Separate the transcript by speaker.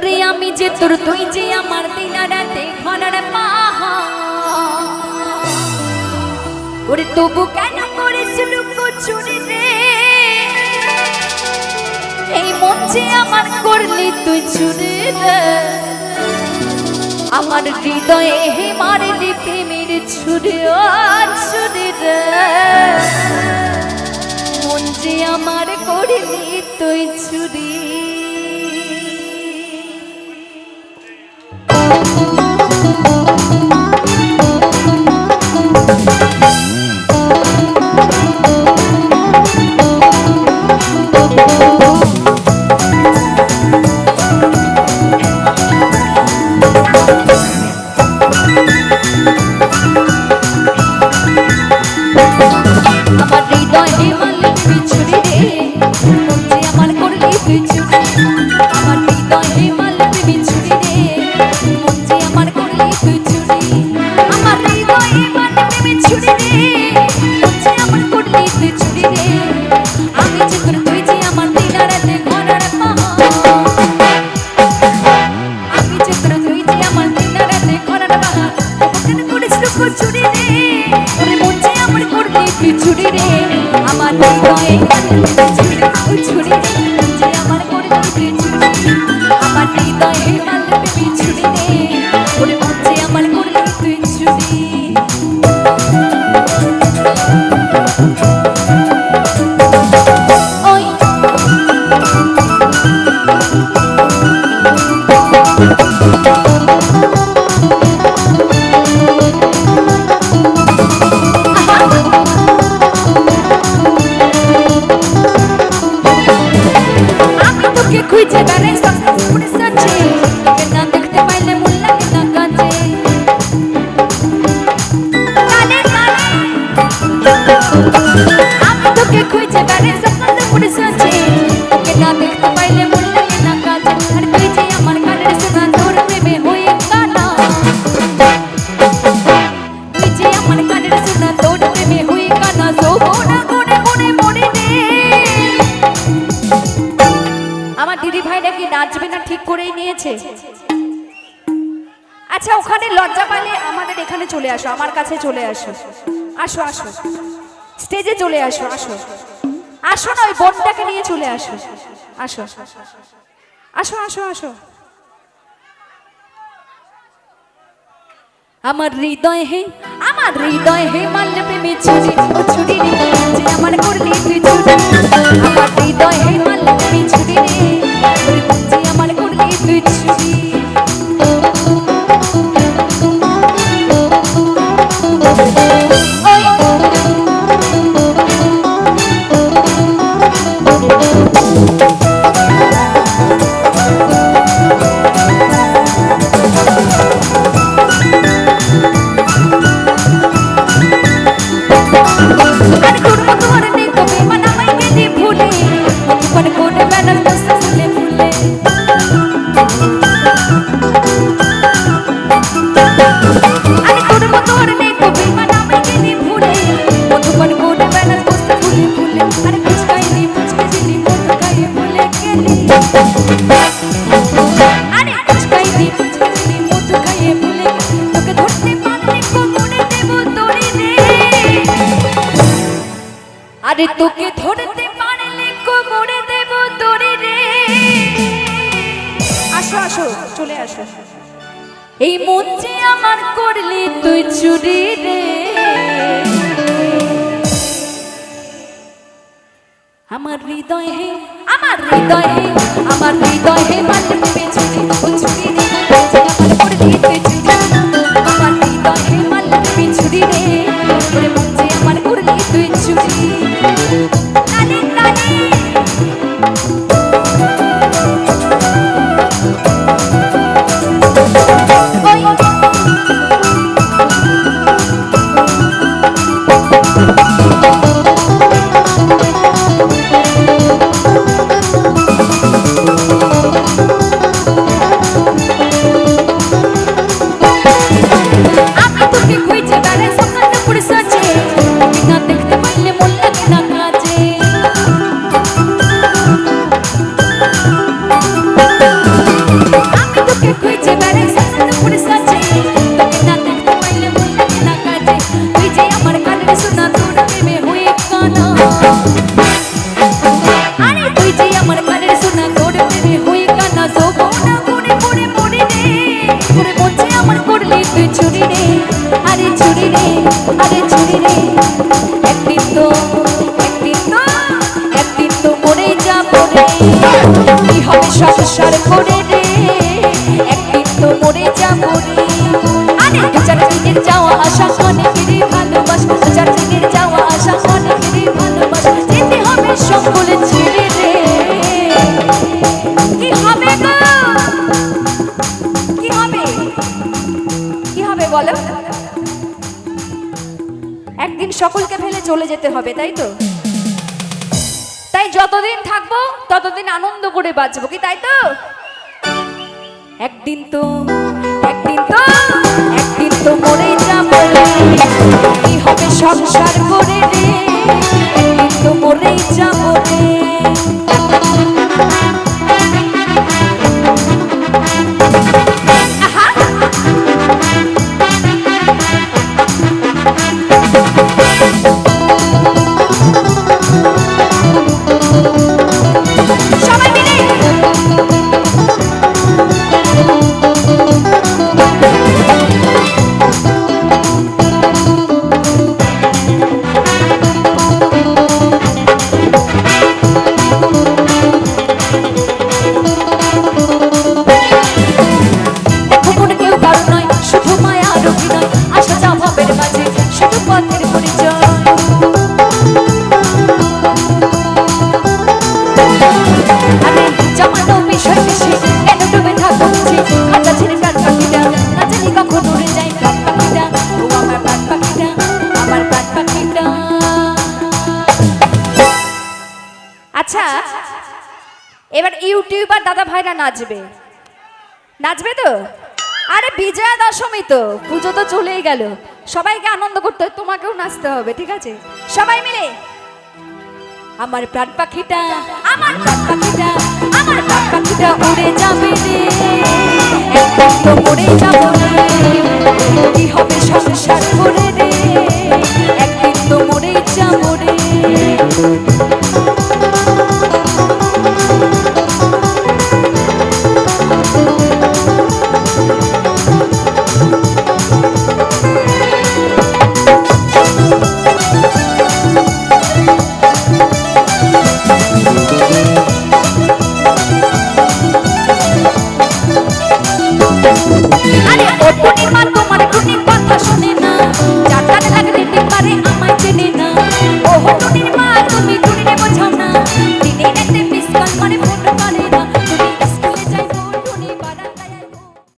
Speaker 1: ওরে আমি যে তোর তুই যে আমার দিনা রাতে ঘনার পাহা ওরে তবু কেন করিস লুকোচুরি রে? এই মন যে আমার করলি তুই চুরি রে। আমার হৃদয়ে হে মারলি প্রেমের ছুরি ছুরি রে। মন যে আমার করলি তুই চুরি। করলি রে, আমার হৃদয়ে চুরি তুই চুরি যে আমার করলি তুই আমার হৃদয়ে মালবে চুরি রে, ওরে মন আমার করলি তুই চুরি ওই আমি আমি তোকে খুঁজে বেড়াই সবসময় সাথে তোকে নাচবে না ঠিক করেই নিয়েছে। আচ্ছা ওখানে লজ্জা পালে আমাদের এখানে চলে আসো, আমার কাছে চলে আসো। আসো আসো। স্টেজে চলে আসো আসো। আসো না, ওই বোনটাকে নিয়ে চলে আসো। আসো। আসো আসো আসো। আমার হৃদয় হে, আমার হৃদয় হে মাল্য প্রেমে ছুরি ও ছুরি আমার করলি তুই ছুরি। আমার আরে তোকে ধরতে পারলে কোমরে দেব তোরে রে। আসো আসো, চলে আসো। এই মন যে আমার করলি তুই চুরি রে। আমার হৃদয় হে আমার হৃদয় হে আমার হৃদয় হে মাল্য সংসার করে রে। একদিন তো মরে যাব রে। আরে দু চার দিনের যাওয়া আসা অনেকেরই ভালোবাস। দু যাওয়া আসা অনেকেরই ভালোবাস। যেতে হবে সকলে ছেড়ে রে। কি হবে কি হবে? কি হবে বলো? একদিন সকলকে ফেলে চলে যেতে হবে, তাই তো? তাই যতদিন থাকব, ততদিন আনন্দ করে বাঁচবো, কি তাই তো? একদিন তো একদিন তো একদিন তো মরে যাব কি হবে সংসার করে রে? একদিন তো মরেই যাব রে। ভাইরা নাচবে। নাচবে তো? আরে বিজয়া দশমী তো, পুজো তো চলেই গেল। সবাইকে আনন্দ করতে হয়, তোমাকেও নাচতে হবে, ঠিক আছে? সবাই মিলে? আমার প্রাণ পাখিটা, আমার প্রাণ পাখিটা, আমার প্রাণ পাখিটা উড়ে যাবে রে। একদিন তো উড়ে যাব। আরে ও টুনি মা তোমার টুনি কথা শুনে না।